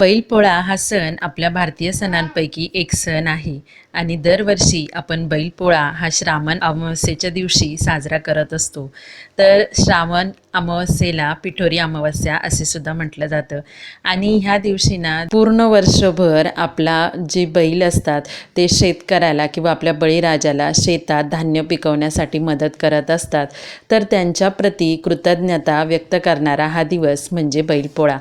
बैलपोळा हा सण आपल्या भारतीय सणांपैकी एक सण आहे. आणि दरवर्षी आपण बैलपोळा हा श्रावण अमावस्येच्या दिवशी साजरा करत असतो. तर श्रावण अमावस्येला पिठोरी अमावस्या असे सुद्धा म्हटलं जातं. आणि ह्या दिवशी ना पूर्ण वर्षभर आपला जे बैल असतात ते शेतकऱ्याला किंवा आपल्या बळीराजाला शेतात धान्य पिकवण्यासाठी मदत करत असतात. तर त्यांच्याप्रती कृतज्ञता व्यक्त करणारा हा दिवस म्हणजे बैलपोळा.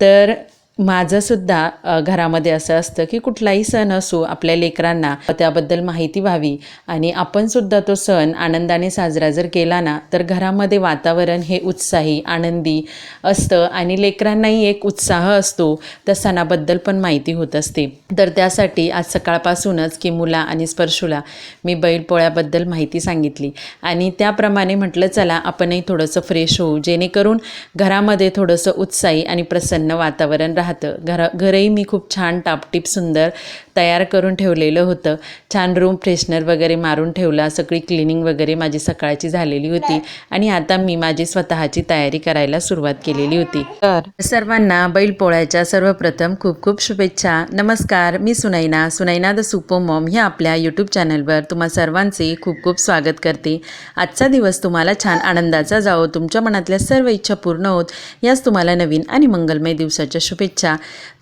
तर माझंसुद्धा घरामध्ये असं असतं की कुठलाही सण असो आपल्या लेकरांना त्याबद्दल माहिती व्हावी. आणि आपणसुद्धा तो सण आनंदाने साजरा जर केला ना तर घरामध्ये वातावरण हे उत्साही आनंदी असतं आणि लेकरांनाही एक उत्साह असतो त्या सणाबद्दल पण माहिती होत असते. तर त्यासाठी आज सकाळपासूनच की मुला आणि स्पर्शूला मी बैलपोळ्याबद्दल माहिती सांगितली. आणि त्याप्रमाणे म्हटलं चला आपणही थोडंसं फ्रेश होऊ. जेणेकरून घरामध्ये थोडंसं उत्साही आणि प्रसन्न वातावरण राहतं. घरा घरही मी खूप छान टापटीप सुंदर तयार करून ठेवलेलं होतं. छान रूम फ्रेशनर वगैरे मारून ठेवला सगळी क्लिनिंग वगैरे माझी सकाळची झालेली होती आणि आता मी माझी स्वतःची तयारी करायला सुरुवात केलेली होती. तर सर्वांना बैलपोळ्याच्या सर्वप्रथम खूप खूप शुभेच्छा. नमस्कार मी Sunaina. Sunaina the super mom ह्या आपल्या यूट्यूब चॅनलवर तुम्हा सर्वांचे खूप खूप स्वागत करते. आजचा दिवस तुम्हाला छान आनंदाचा जावो. तुमच्या मनातल्या सर्व इच्छा पूर्ण होत. याच तुम्हाला नवीन आणि मंगलमय दिवसाच्या शुभेच्छा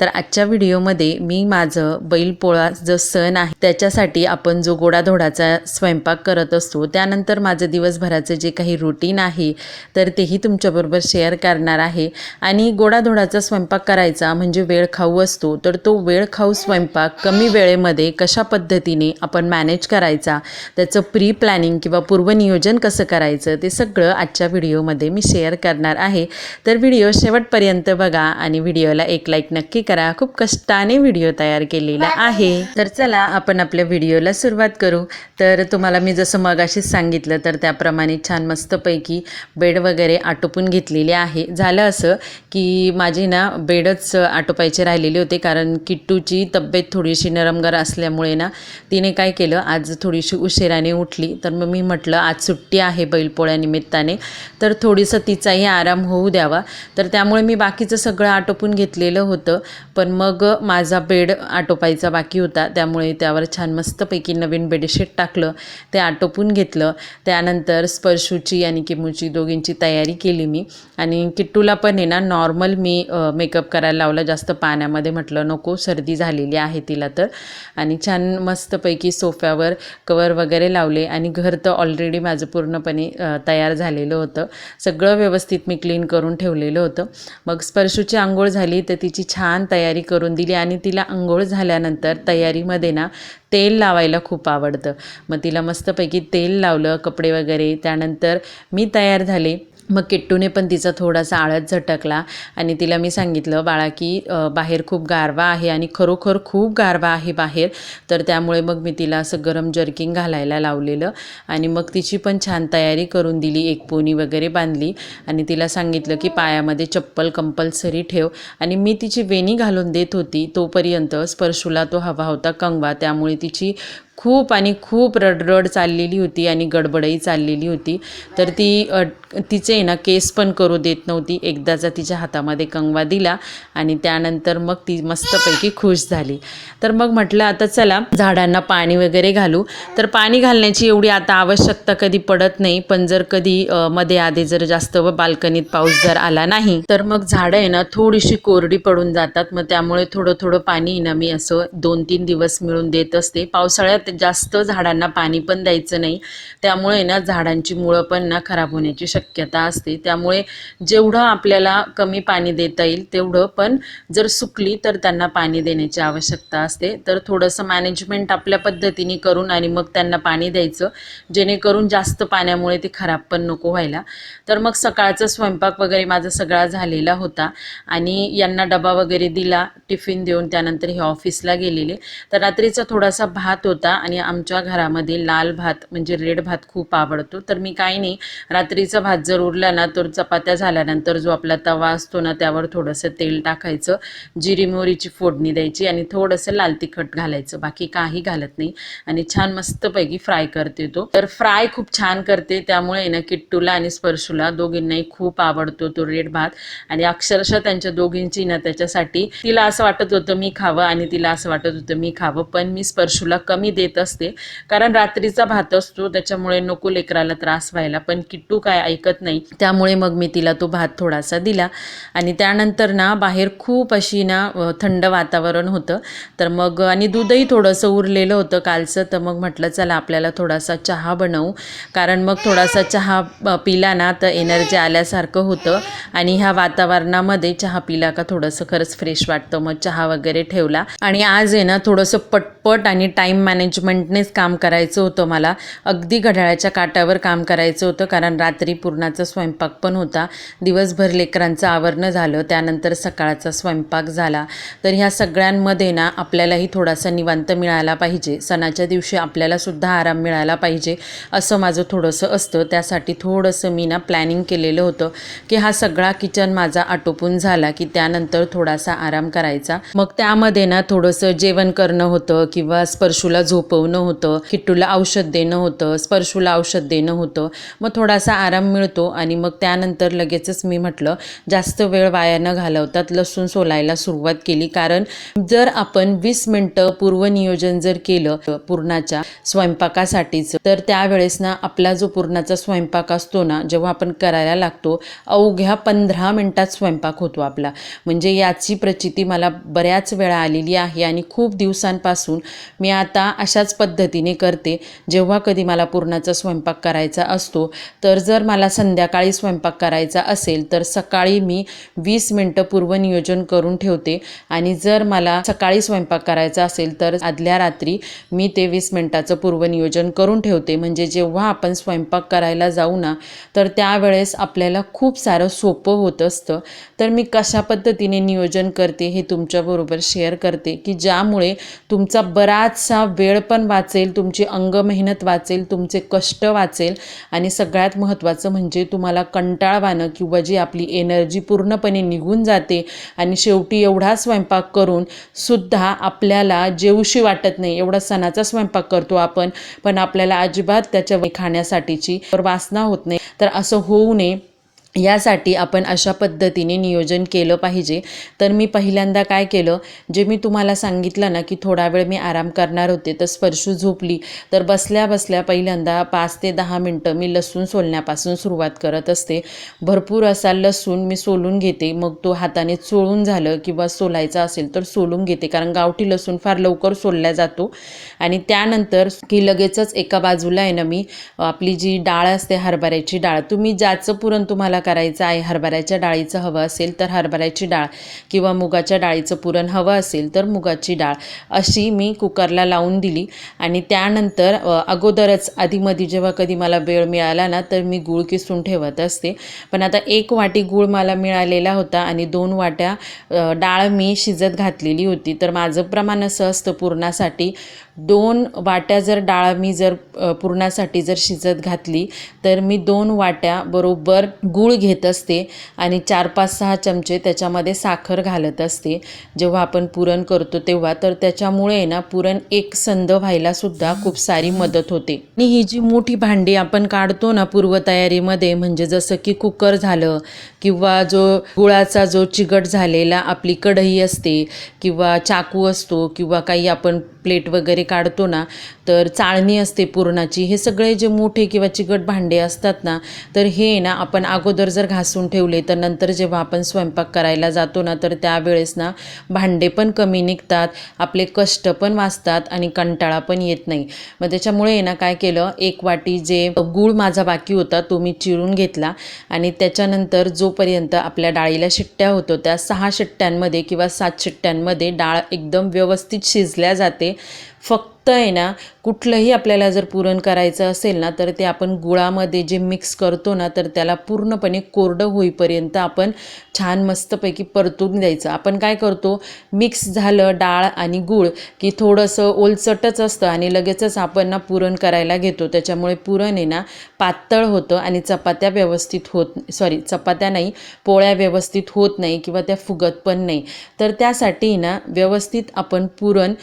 तर आजच्या व्हिडिओमध्ये मी माझं बैलपोळा जो सण आहे त्याच्यासाठी आपण जो गोडाधोडाचा स्वयंपाक करत असतो त्यानंतर माझं दिवसभराचं जे काही रुटीन आहे तर तेही तुमच्याबरोबर शेअर करणार आहे. आणि गोडाधोडाचा स्वयंपाक करायचा म्हणजे वेळ खाऊ असतो तर तो वेळ खाऊ स्वयंपाक कमी वेळेमध्ये कशा पद्धतीने आपण मॅनेज करायचा त्याचं प्री प्लॅनिंग किंवा पूर्वनियोजन कसं करायचं ते सगळं आजच्या व्हिडिओमध्ये मी शेअर करणार आहे. तर व्हिडिओ शेवटपर्यंत बघा आणि व्हिडिओला एक लाईक नक्की करा. खूप कष्टाने व्हिडिओ तयार केलेला आहे. तर चला आपण आपल्या व्हिडिओला सुरुवात करू. तर तुम्हाला मी जसं मगाशीच सांगितलं तर त्याप्रमाणे छान मस्तपैकी बेड वगैरे आटोपून घेतलेले आहे. झालं असं की माझी ना बेडच आटोपायचे राहिलेले होते कारण किट्टूची तब्येत थोडीशी नरमगर असल्यामुळे ना तिने काय केलं आज थोडीशी उशिराने उठली. तर मग मी म्हटलं आज सुट्टी आहे बैलपोळ्यानिमित्ताने तर थोडीसं तिचाही आराम होऊ द्यावा. तर त्यामुळे मी बाकीचं सगळं आटोपून घेतलेलं होतं. पण मग माझा बेड आटोपायचा बाकी होता. त्यामुळे त्यावर छान मस्तपैकी नवीन बेडशीट टाकलं. ते आटोपून घेतलं. त्यानंतर स्पर्शूची आणि किमूची दोघींची तयारी केली मी. आणि किट्टूला पण आहे ना नॉर्मल मी मेकअप करायला लावला. जास्त पाण्यामध्ये म्हटलं नको सर्दी झालेली आहे तिला तर. आणि छान मस्तपैकी सोफ्यावर कवर वगैरे लावले. आणि घर तर ऑलरेडी माझं पूर्णपणे तयार झालेलं होतं. सगळं व्यवस्थित मी क्लीन करून ठेवलेलं होतं. मग स्पर्शूची आंघोळ झाली. ते तिची छान तयारी करून दिली आणि तिला आंघोळ झाल्यानंतर तयारीमध्ये ना तेल लावायला खूप आवडतं. मग तिला मस्तपैकी तेल लावलं कपडे वगैरे. त्यानंतर मी तयार झाले. मग किट्टूने पण तिचा थोडासा आळस झटकला आणि तिला मी सांगितलं बाळा की बाहेर खूप गारवा आहे आणि खरोखर खूप गारवा आहे बाहेर. तर त्यामुळे मग मी तिला असं गरम जर्किंग घालायला लावलेलं आणि मग तिची पण छान तयारी करून दिली एक पोनी वगैरे बांधली आणि तिला सांगितलं की पायामध्ये चप्पल कंपल्सरी ठेव आणि मी तिची वेणी घालून देत होती तोपर्यंत स्पर्शूला तो हवा होता कंगवा त्यामुळे तिची खूप आणि खूप रडरड चाललेली होती आणि गडबडही चाललेली होती. तर ती तिचे आहे ना केस पण करू देत नव्हती. एकदाचा तिच्या हातामध्ये कंगवा दिला आणि त्यानंतर मग ती मस्तपैकी खुश झाली. तर मग म्हटलं आता चला झाडांना पाणी वगैरे घालू. तर पाणी घालण्याची एवढी आता आवश्यकता कधी पडत नाही. पण जर कधी मध्ये आधी जर जास्त बाल्कनीत पाऊस जर आला नाही तर मग झाडं आहे ना थोडीशी कोरडी पडून जातात. मग त्यामुळे थोडं थोडं पाणी ना मी असं दोन तीन दिवस मिळून देत असते. पावसाळ्यात जास्त झाडांना पाणी पण द्यायचं नाही. त्यामुळे ना झाडांची मुळं पण ना खराब होण्याची शक्यता असते. त्यामुळे जेवढं आपल्याला कमी पाणी देता येईल तेवढं पण जर सुकली तर त्यांना पाणी देण्याची आवश्यकता असते. तर थोडंसं मॅनेजमेंट आपल्या पद्धतीने करून आणि मग त्यांना पाणी द्यायचं. जेणेकरून जास्त पाण्यामुळे ते खराब पण नको व्हायला. तर मग सकाळचा स्वयंपाक वगैरे माझा सगळा झालेला होता. आणि यांना डबा वगैरे दिला टिफिन देऊन त्यानंतर हे ऑफिसला गेलेले. तर रात्रीचा थोडासा भात होता. होता आणि आमच्या घरामध्ये लाल भात म्हणजे रेड भात खूप आवडतो. तर मी काही नाही रात्रीचा भात जर उरला ना तर चपात्या झाल्यानंतर जो आपला तवा असतो ना त्यावर थोडंसं तेल टाकायचं जिरी मोहरीची फोडणी द्यायची आणि थोडंसं लाल तिखट घालायचं. बाकी काही घालत नाही आणि छान मस्तपैकी फ्राय करते तो. तर फ्राय खूप छान करते त्यामुळे ना किट्टूला आणि स्पर्शूला दोघींनाही खूप आवडतो तो रेड भात. आणि अक्षरशः त्यांच्या दोघींची ना त्याच्यासाठी तिला असं वाटत होतं मी खावं आणि तिला असं वाटत होतं मी खावं पण मी स्पर्शूला कमी देत असते. कारण रात्रीचा भात असतो त्याच्यामुळे नको लेकराला त्रास व्हायला. पण किट्टू काय ऐकत नाही. त्यामुळे मग मी तिला तो भात थोडासा दिला. आणि त्यानंतर ना बाहेर खूप अशी ना थंड वातावरण होतं. तर मग आणि दूधही थोडंसं उरलेलं होतं कालचं. तर मग म्हटलं चला आपल्याला थोडासा चहा बनवू. कारण मग थोडासा चहा पिला ना तर एनर्जी आल्यासारखं होतं. आणि ह्या वातावरणामध्ये चहा पिला का थोडंसं खरंच फ्रेश वाटतं. मग चहा वगैरे ठेवला. आणि आज आहे ना थोडंसं पटपट आणि टाईम मॅनेजमेंटनेच काम करायचं होतं मला. अगदी घड्याळाच्या काटावर काम करायचं होतं कारण रात्री पूर्णाचा स्वयंपाक पण होता. दिवसभर लेकरांचं आवरणं झालं त्यानंतर सकाळचा स्वयंपाक झाला. तर ह्या सगळ्यांमध्ये ना आपल्यालाही थोडासा निवांत मिळाला पाहिजे. सणाच्या दिवशी आपल्याला सुद्धा आराम मिळाला पाहिजे असं माझं थोडंसं असतं. त्यासाठी थोडंसं मी ना प्लॅनिंग केलेलं होतं की हा सगळा किचन माझा आटोपून झाला की त्यानंतर थोडासा आराम करायचा. मग त्यामध्ये ना थोडंसं जेवण करणं होतं किंवा स्पर्शूला झोपवणं होतं किट्टूला औषध देणं होतं स्पर्शूला औषध देणं होतं. मग थोडासा आराम मिळतो आणि मग त्यानंतर लगेचच मी म्हटलं जास्त वेळ वाया न घालवतात लसूण सोलायला सुरुवात केली. कारण जर आपण वीस मिनटं पूर्वनियोजन जर केलं पूर्णाच्या स्वयंपाकासाठीच तर त्यावेळेस ना आपला जो पूर्णाचा स्वयंपाक असतो ना जेव्हा आपण करायला लागतो अवघ्या पंधरा मिनटात स्वयंपाक होतो आपला. म्हणजे याची प्रचिती मला बऱ्याच वेळा आलेली आहे आणि खूप दिवसांपासून मी आता अशाच पद्धतीने करते. जेव्हा कधी मला पूर्णाचा स्वयंपाक करायचा असतो तर जर मला संध्याकाळी स्वयंपाक करायचा असेल तर सकाळी मी वीस मिनटं पूर्वनियोजन करून ठेवते. आणि जर मला सकाळी स्वयंपाक करायचा असेल तर आदल्या रात्री मी ते वीस मिनटाचं पूर्वनियोजन करून ठेवते. म्हणजे जेव्हा आपण स्वयंपाक करायला जाऊ ना तर त्यावेळेस आपल्याला खूप सारं सोपं होत असतं. तर मी कशा पद्धतीने नियोजन करते हे तुमच्याबरोबर शेअर करते की ज्यामुळे तुमचा बराचसा वेळ पण वाचेल तुमची अंग मेहनत वाचेल तुमचे कष्ट वाचेल आणि सगळ्यात महत्त्वाचं म्हणजे तुम्हाला कंटाळवाणं किंवा जी आपली एनर्जी पूर्णपणे निघून जाते आणि शेवटी एवढा स्वयंपाक करून सुद्धा आपल्याला जेवशी वाटत नाही. एवढा सणाचा स्वयंपाक करतो आपण पण आपल्याला अजिबात त्याच्या खाण्यासाठीची वासना होत नाही. तर असं होऊ नये. यासाठी आपण अशा पद्धतीने नियोजन केलं पाहिजे. तर मी पहिल्यांदा काय केलं जे मी तुम्हाला सांगितलं ना की थोडा वेळ मी आराम करणार होते तर स्पर्शू झोपली. तर बसल्या बसल्या पहिल्यांदा पाच ते दहा मिनटं मी लसूण सोलण्यापासून सुरुवात करत असते. भरपूर असा लसूण मी सोलून घेते. मग तो हाताने चोळून झालं किंवा सोलायचा असेल तर सोलून घेते. कारण गावठी लसूण फार लवकर सोलला जातो. आणि त्यानंतर की लगेचच एका बाजूला आहे ना मी आपली जी डाळ असते हरभऱ्याची डाळ तुम्ही ज्याचं पुरण तुम्हाला करायचं आहे हरभऱ्याच्या डाळीचं हवं असेल तर हरभऱ्याची डाळ किंवा मुगाच्या डाळीचं पुरण हवं असेल तर मुगाची डाळ अशी मी कुकरला लावून दिली. आणि त्यानंतर अगोदरच आधीमध्ये जेव्हा कधी मला वेळ मिळाला ना तर मी गूळ किसून ठेवत असते. पण आता एक वाटी गूळ मला मिळालेला होता आणि दोन वाट्या डाळ मी शिजत घातलेली होती. तर माझं प्रमाण असं असतं पूर्णासाठी दोन वाट्या जर डाळ मी जर पुरणासाठी जर शिजत घातली तर मी दोन वाट्या बरोबर गूळ घेत असते आणि चार पाच सहा चमचे त्याच्यामध्ये साखर घालत असते. जेव्हा आपण पुरण करतो तेव्हा तर त्याच्यामुळे ना पुरण एक संद व्हायलासुद्धा खूप सारी मदत होते. आणि ही जी मोठी भांडी आपण काढतो ना पूर्वतयारीमध्ये म्हणजे जसं की कुकर झालं किंवा जो गुळाचा जो चिकट झालेला आपली कढई असते किंवा चाकू असतो किंवा काही आपण प्लेट वगैरे काढतो ना तर चाळणी असते पुरणाची. हे सगळे जे मोठे किंवा चिकट भांडे असतात ना तर हे ना आपण अगोदर जर घासून ठेवले तर नंतर जेव्हा आपण स्वयंपाक करायला जातो ना तर त्यावेळेस ना भांडे पण कमी निघतात आपले कष्ट पण वाचतात आणि कंटाळा पण येत नाही. मग त्याच्यामुळे आहे ना काय केलं एक वाटी जे गूळ माझा बाकी होता तो मी चिरून घेतला आणि त्याच्यानंतर जोपर्यंत आपल्या डाळीला शिट्ट्या होतो त्या सहा शिट्ट्यांमध्ये किंवा सात शिट्ट्यांमध्ये डाळ एकदम व्यवस्थित शिजल्या जाते. फक्त आहे ना कुठलंही आपल्याला जर पुरण करायचं असेल ना तर ते आपण गुळामध्ये जे मिक्स करतो ना तर त्याला पूर्णपणे कोरडं होईपर्यंत आपण छान मस्तपैकी परतून द्यायचं. आपण काय करतो मिक्स झालं डाळ आणि गूळ की थोडंसं ओलचटच असतं आणि लगेचच आपण ना पुरण करायला घेतो. त्याच्यामुळे पुरण आहे ना पातळ होतं आणि चपात्या व्यवस्थित होत सॉरी चपात्या नाही पोळ्या व्यवस्थित होत नाही किंवा त्या फुगत पण नाही. तर त्यासाठी ना व्यवस्थित आपण पुरण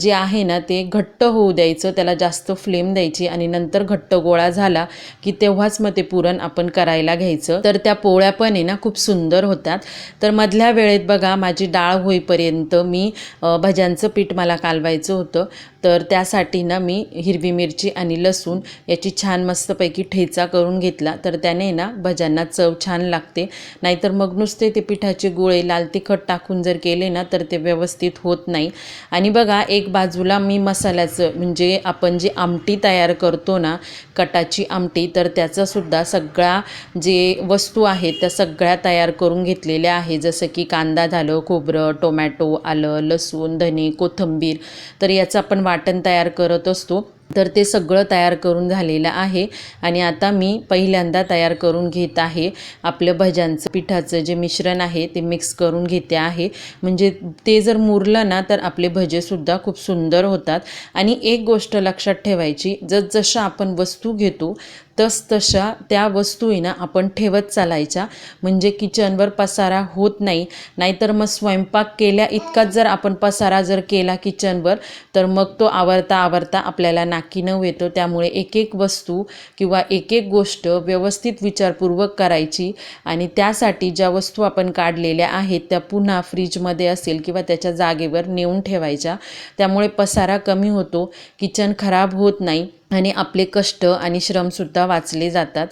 जे आहे ना ते घट्ट होऊ द्यायचं त्याला जास्त फ्लेम द्यायची आणि नंतर घट्ट गोळा झाला की तेव्हाच मग ते पुरण आपण करायला घ्यायचं. तर त्या पोळ्या पण आहे ना खूप सुंदर होतात. तर मधल्या वेळेत बघा माझी डाळ होईपर्यंत मी भज्यांचं पीठ मला कालवायचं होतं. तर त्यासाठी ना मी हिरवी मिरची आणि लसूण याची छान मस्तपैकी ठेचा करून घेतला. तर त्याने ना भज्यांना चव छान लागते. नाहीतर मग नुसते ते पिठाचे गोळे लाल तिखट टाकून जर केले ना तर ते व्यवस्थित होत नाही. आणि बघा एक बाजूला मी मसाल्याचं म्हणजे आपण जी आमटी तयार करतो ना कटाची आमटी तर त्याचासुद्धा सगळा जे वस्तू आहेत त्या सगळ्या तयार करून घेतलेल्या आहे. जसं की कांदा झालं खोबरं टोमॅटो आलं लसूण धने कोथिंबीर. तर याचं आपण वाटण तयार करत असतो. तर ते सगळं तयार करून झालेलं आहे. आणि आता मी पहिल्यांदा तयार करून घेत आहे आपलं भज्यांचं पिठाचं जे मिश्रण आहे ते मिक्स करून घेते आहे. म्हणजे ते जर मुरलं ना तर आपले भजेसुद्धा खूप सुंदर होतात. आणि एक गोष्ट लक्षात ठेवायची जसजशा आपण वस्तू घेतो तसतशा त्या वस्तू आहे ना आपण ठेवत चालायच्या. म्हणजे किचनवर पसारा होत नाही. नाहीतर मग स्वयंपाक केल्या इतकाच जर आपण पसारा जर केला किचनवर तर मग तो आवरता आवरता आपल्याला नाकी नऊ येतो. त्यामुळे एक एक वस्तू किंवा एक एक गोष्ट व्यवस्थित विचारपूर्वक करायची आणि त्यासाठी ज्या वस्तू आपण काढलेल्या आहेत त्या पुन्हा फ्रीजमध्ये असेल किंवा त्याच्या जागेवर नेऊन ठेवायच्या. त्यामुळे पसारा कमी होतो. किचन खराब होत नाही. आणि आपले कष्ट आणि श्रमसुद्धा वाचले जातात.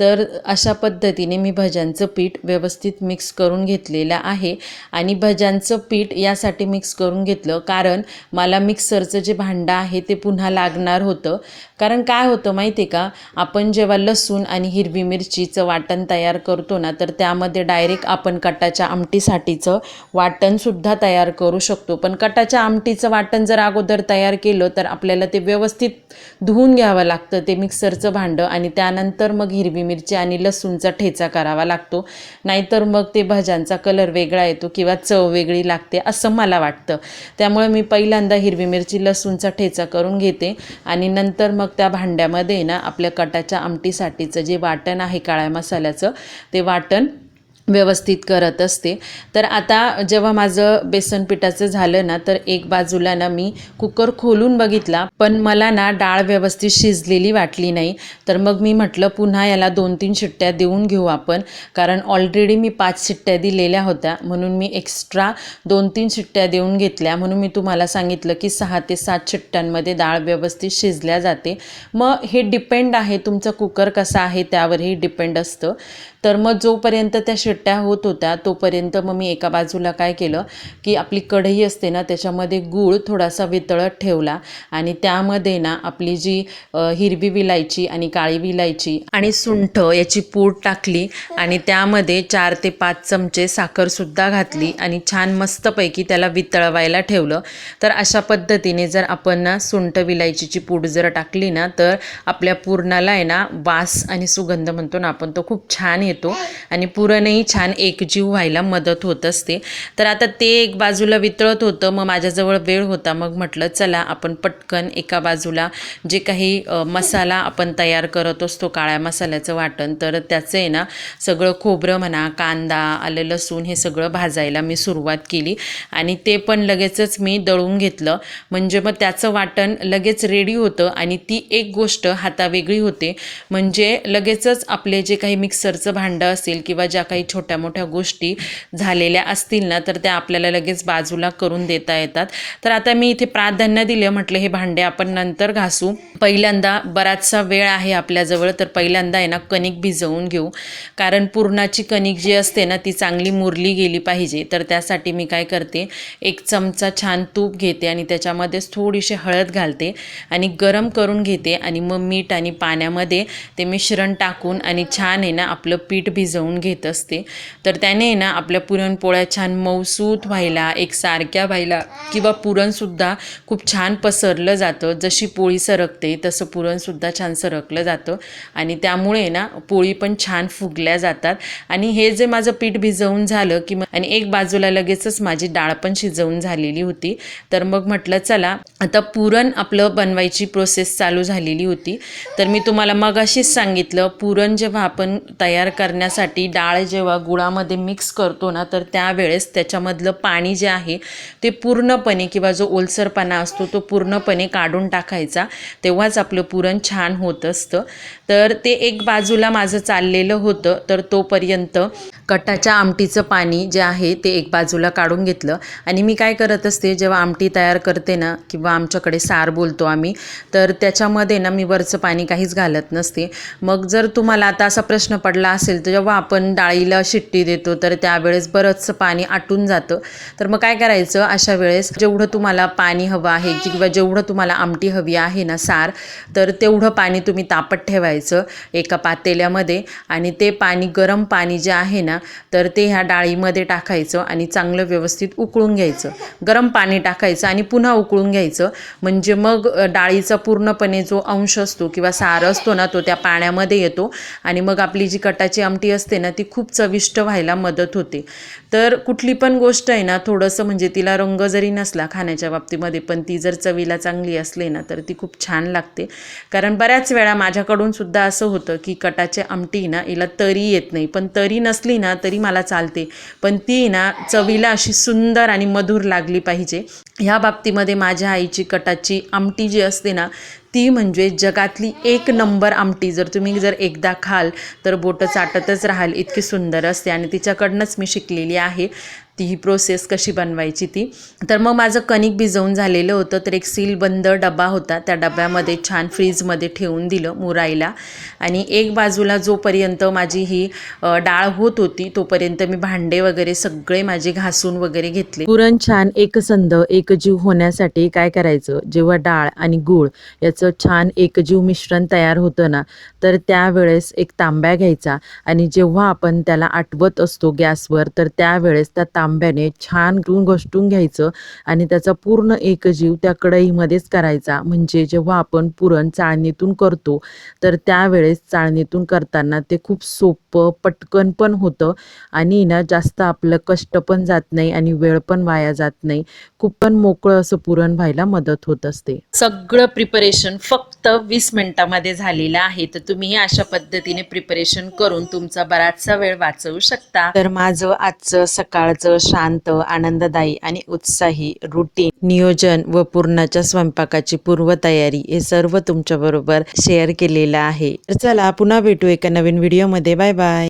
तर अशा पद्धतीने मी भज्यांचं पीठ व्यवस्थित मिक्स करून घेतलेलं आहे. आणि भज्यांचं पीठ यासाठी मिक्स करून घेतलं कारण मला मिक्सरचं जे भांडं आहे ते पुन्हा लागणार होतं. कारण काय होतं माहिती आहे का? आपण जेव्हा लसूण आणि हिरवी मिरचीचं वाटण तयार करतो ना तर त्यामध्ये डायरेक्ट आपण कटाच्या आमटीसाठीचं वाटणसुद्धा तयार करू शकतो. पण कटाच्या आमटीचं वाटण जर अगोदर तयार केलं तर आपल्याला ते व्यवस्थित धुवून घ्यावं लागतं ते मिक्सरचं भांडं आणि त्यानंतर मग हिरवी मिरची आणि लसूणचा ठेचा करावा लागतो. नाहीतर मग ते भाज्यांचा कलर वेगळा येतो किंवा चव वेगळी लागते असं मला वाटतं. त्यामुळे मी पहिल्यांदा हिरवी मिरची लसूणचा ठेचा करून घेते आणि नंतर मग त्या भांड्यामध्ये ना आपल्या कटाच्या आमटीसाठीचं जे वाटण आहे काळ्या मसाल्याचं ते वाटण व्यवस्थित करत असते. तर आता जेव्हा माझं बेसन पिठाचं झालं ना तर एक बाजूला ना मी कुकर खोलून बघितला पण मला ना डाळ व्यवस्थित शिजलेली वाटली नाही. तर मग मी म्हटलं पुन्हा याला दोन तीन शिट्ट्या देऊन घेऊ आपण कारण ऑलरेडी मी पाच शिट्ट्या दिलेल्या होत्या म्हणून मी एक्स्ट्रा दोन तीन शिट्ट्या देऊन घेतल्या. म्हणून मी तुम्हाला सांगितलं की सहा ते सात शिट्ट्यांमध्ये डाळ व्यवस्थित शिजल्या जाते. मग हे डिपेंड आहे तुमचा कुकर कसा आहे त्यावरही डिपेंड असतं. तर मग जोपर्यंत त्या शिट्ट्या होत होत्या तोपर्यंत मग मी एका बाजूला काय केलं की आपली कढई असते ना त्याच्यामध्ये गूळ थोडासा वितळत ठेवला आणि त्यामध्ये ना आपली जी हिरवी विलायची आणि काळी विलायची आणि सुंठ याची पूड टाकली आणि त्यामध्ये चार ते पाच चमचे साखरसुद्धा घातली आणि छान मस्तपैकी त्याला वितळवायला ठेवलं. तर अशा पद्धतीने जर आपण ना सुंठ विलायचीची पूड जर टाकली ना तर आपल्या पूर्णाला आहे ना वास आणि सुगंध म्हणतो ना आपण तो खूप छान येतो. आणि पुरणही छान एकजीव व्हायला मदत होत असते. तर आता ते एक बाजूला वितळत होतं मग माझ्याजवळ वेळ होता. मग म्हटलं चला आपण पटकन एका बाजूला जे काही मसाला आपण तयार करत असतो काळ्या मसाल्याचं वाटण तर त्याचं आहे ना सगळं खोबरं म्हणा कांदा आलं लसूण हे सगळं भाजायला मी सुरुवात केली. आणि ते पण लगेचच मी दळून घेतलं. म्हणजे मग त्याचं वाटण लगेच रेडी होतं आणि ती एक गोष्ट हातावेगळी होते. म्हणजे लगेचच आपले जे काही मिक्सरचं भांडं असेल किंवा ज्या काही छोट्या मोठ्या गोष्टी झालेल्या असतील ना तर त्या आपल्याला लगेच बाजूला करून देता येतात. तर आता मी इथे प्राधान्य दिलं म्हटलं हे भांडे आपण नंतर घासू. पहिल्यांदा बराचसा वेळ आहे आपल्याजवळ तर पहिल्यांदा आहे ना कणिक भिजवून घेऊ. कारण पुरणाची कणिक जी असते ना ती चांगली मुरली गेली पाहिजे. तर त्यासाठी मी काय करते एक चमचा छान तूप घेते आणि त्याच्यामध्येच थोडीशी हळद घालते आणि गरम करून घेते. आणि मग मीठ आणि पाण्यामध्ये ते मिश्रण टाकून आणि छान आहे ना आपलं पीठ भिजवून घेत असते. तर त्याने आहे ना आपल्या पुरणपोळ्या छान मऊसूत व्हायला एक सारख्या व्हायला किंवा पुरणसुद्धा खूप छान पसरलं जातं. जशी पोळी सरकते तसं पुरणसुद्धा छान सरकलं जातं. आणि त्यामुळे ना पोळी पण छान फुगल्या जातात. आणि हे जे माझं पीठ भिजवून झालं की मग आणि एक बाजूला लगेचच माझी डाळ पण शिजवून झालेली होती. तर मग म्हटलं चला आता पुरण आपलं बनवायची प्रोसेस चालू झालेली होती. तर मी तुम्हाला मग अशीच सांगितलं पुरण जेव्हा आपण तयार करण्यासाठी डाळ जेव्हा गुळामध्ये मिक्स करतो ना तर त्यावेळेस त्याच्यामधलं पाणी जे आहे ते पूर्णपणे किंवा जो ओलसरपणा असतो तो पूर्णपणे काढून टाकायचा. तेव्हाच आपलं पुरण छान होत असतं. तर ते एक बाजूला माझं चाललेलं होतं तर तोपर्यंत कटाच्या आमटीचं पाणी जे आहे ते एक बाजूला काढून घेतलं. आणि मी काय करत असते जेव्हा आमटी तयार करते ना किंवा आमच्याकडे सार बोलतो आम्ही तर त्याच्यामध्ये ना मी वरचं पाणी काहीच घालत नसते. मग जर तुम्हाला आता असा प्रश्न पडला असेल तर जेव्हा आपण डाळीला शिट्टी देतो तर त्यावेळेस बरंचसं पाणी आटून जातं. तर मग काय करायचं अशा वेळेस जेवढं तुम्हाला पाणी हवं आहे किंवा जेवढं तुम्हाला आमटी हवी आहे ना सार तर तेवढं पाणी तुम्ही तापत ठेवायचं एका पातेल्यामध्ये. आणि ते पाणी गरम पाणी जे आहे ना तर ते ह्या डाळीमध्ये टाकायचं आणि चांगलं व्यवस्थित उकळून घ्यायचं. गरम पाणी टाकायचं आणि पुन्हा उकळून घ्यायचं. म्हणजे मग डाळीचा पूर्णपणे जो अंश असतो किंवा सार असतो ना तो त्या पाण्यामध्ये येतो आणि मग आपली जी कटाची आमटी असते ना ती खूप चविष्ट व्हायला मदत होते. तर कुठली पण गोष्ट आहे ना थोडंसं म्हणजे तिला रंग जरी नसला खाण्याच्या बाबतीमध्ये पण ती जर चवीला चांगली असली ना तर ती खूप छान लागते. कारण बऱ्याच वेळा माझ्याकडून सुद्धा असं होतं की कटाची आमटी ना हिला तरी येत नाही. पण तरी नसली ना तरी मला चालते. पण ती ना चवीला अशी सुंदर आणि मधुर लागली पाहिजे. ह्या बाबतीमध्ये माझ्या आईची कटाची आमटी जी असते ना ती म्हणजे जगातली एक नंबर आमटी. जर तुम्ही जर एकदा खाल तर बोटं चाटतच राहाल. इतकी सुंदर असते आणि तिच्याकडनंच मी शिकलेली आहे. ती ही प्रोसेस कशी बनवायची ती. तर मग माझं कणिक भिजवून झालेलं होतं तर एक सीलबंद डबा होता त्या डब्यामध्ये छान फ्रीजमध्ये ठेवून दिलं मुराईला. आणि एक बाजूला जोपर्यंत माझी ही डाळ होत होती तोपर्यंत मी भांडे वगैरे सगळे माझे घासून वगैरे घेतले. पुरण छान एकसंध एकजीव होण्यासाठी काय करायचं? जेव्हा डाळ आणि गूळ याचं छान एकजीव मिश्रण तयार होतं ना तर त्यावेळेस एक तांब्या घ्यायचा. आणि जेव्हा आपण त्याला आटवत असतो गॅसवर तर त्यावेळेस त्या तांब्याने छान टून घोष्टून घ्यायचं आणि त्याचा पूर्ण एकजीव त्या कढईमध्येच करायचा. म्हणजे जेव्हा आपण पुरण चाळणीतून करतो तर त्यावेळेस चाळणीतून करताना ते खूप सोपं पटकन पण होतं आणि ना जास्त आपलं कष्ट पण जात नाही आणि वेळ पण वाया जात नाही. खूप पण मोकळं असं पुरण व्हायला मदत होत असते. सगळं प्रिपरेशन फक्त फक्त वीस मिनिटामध्ये झालेलं आहे. तर तुम्ही अशा पद्धतीने प्रिपरेशन करून तुमचा बराचसा वेळ वाचवू शकता. तर माझं आजचं सकाळचं शांत आनंददायी आणि उत्साही रुटीन नियोजन व पूर्णाच्या स्वयंपाकाची पूर्वतयारी हे सर्व तुमच्याबरोबर शेअर केलेलं आहे. तर चला पुन्हा भेटू एका नवीन व्हिडिओमध्ये बाय बाय